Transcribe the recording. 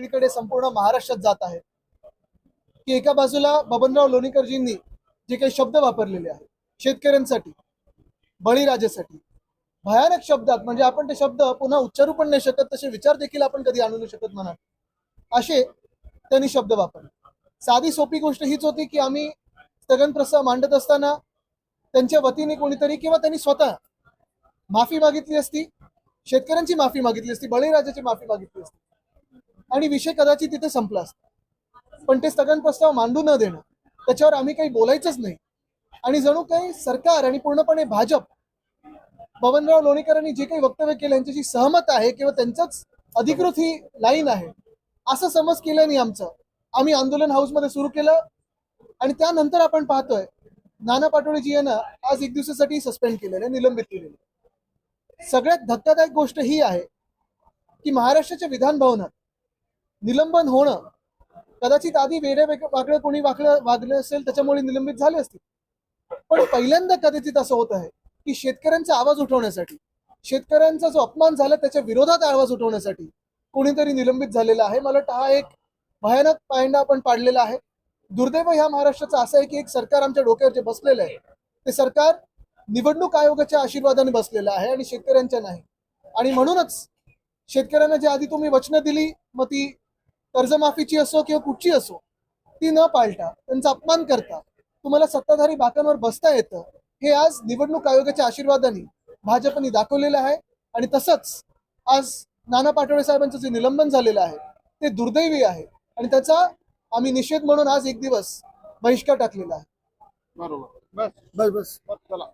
सगळीकडे संपूर्ण महाराष्ट्रात जात आहे की एका बाजूला बबनराव लोणीकरजींनी जे काही शब्द वापरलेले आहेत शेतकऱ्यांसाठी बळीराजासाठी भयानक शब्दात म्हणजे आपण ते शब्द पुन्हा उच्चारू पण नाही शकत तसे विचार देखील आपण कधी आणू नाही शकत म्हणा असे त्यांनी शब्द वापरले. साधी सोपी गोष्ट हीच होती की आम्ही स्थगन प्रस्ताव मांडत असताना त्यांच्या वतीने कोणीतरी किंवा त्यांनी स्वतः माफी मागितली असती शेतकऱ्यांची माफी मागितली असती बळीराजाची माफी मागितली असती. आणि विषय कदाचित तिथे संपला असता. पण ते स्थगन प्रस्ताव मांडू न देणं त्याच्यावर आम्ही काही बोलायचंच नाही. आणि जणू काही सरकार आणि पूर्णपणे भाजप बबनराव लोणीकरांनी जे काही वक्तव्य केलं यांच्याशी सहमत आहे किंवा त्यांचंच अधिकृत ही लाईन आहे असं समज केल्याने आमचं. आम्ही आंदोलन हाऊसमध्ये सुरू केलं आणि त्यानंतर आपण पाहतोय नाना पाटोळेजी यांना आज एक दिवसासाठी सस्पेंड केलेलं आहे निलंबित केलेलं सगळ्यात धक्कादायक गोष्ट ही आहे की महाराष्ट्राच्या विधान भवनात निलंबन होणं. कदाचित आधी वेगळ्या वेग- वाकडं कोणी वाकडं वागलं असेल त्याच्यामुळे निलंबित झाले असतील. पण पहिल्यांदा कदाचित असं होत आहे की शेतकऱ्यांचा आवाज उठवण्यासाठी शेतकऱ्यांचा जो अपमान झाला त्याच्या विरोधात आवाज उठवण्यासाठी कोणीतरी निलंबित झालेला आहे. मला वाटतं हा एक भयानक पायंडा आपण पाडलेला आहे. दुर्दैव ह्या महाराष्ट्राचं असं आहे की एक सरकार आमच्या डोक्यावर जे बसलेलं आहे ते सरकार निवडणूक आयोगाच्या आशीर्वादाने बसलेलं आहे आणि शेतकऱ्यांच्या नाही. आणि म्हणूनच शेतकऱ्यांना जे आधी तुम्ही वचनं दिली मग ती कर्जमाफीची असो किंवा कुठची असो ती न पाळता त्यांचा अपमान करता तुम्हाला सत्ताधारी बाकांवर बसता येतं हे आज निवडणूक आयोगाच्या आशीर्वादाने भाजपने दाखवलेलं आहे. आणि तसंच आज नाना पाटोळे साहेबांचं जे निलंबन झालेलं आहे ते दुर्दैवी आहे. आणि त्याचा आम्ही निषेध म्हणून आज एक दिवस बहिष्कार टाकलेला आहे. बरोबर. बस. बस बस. चला.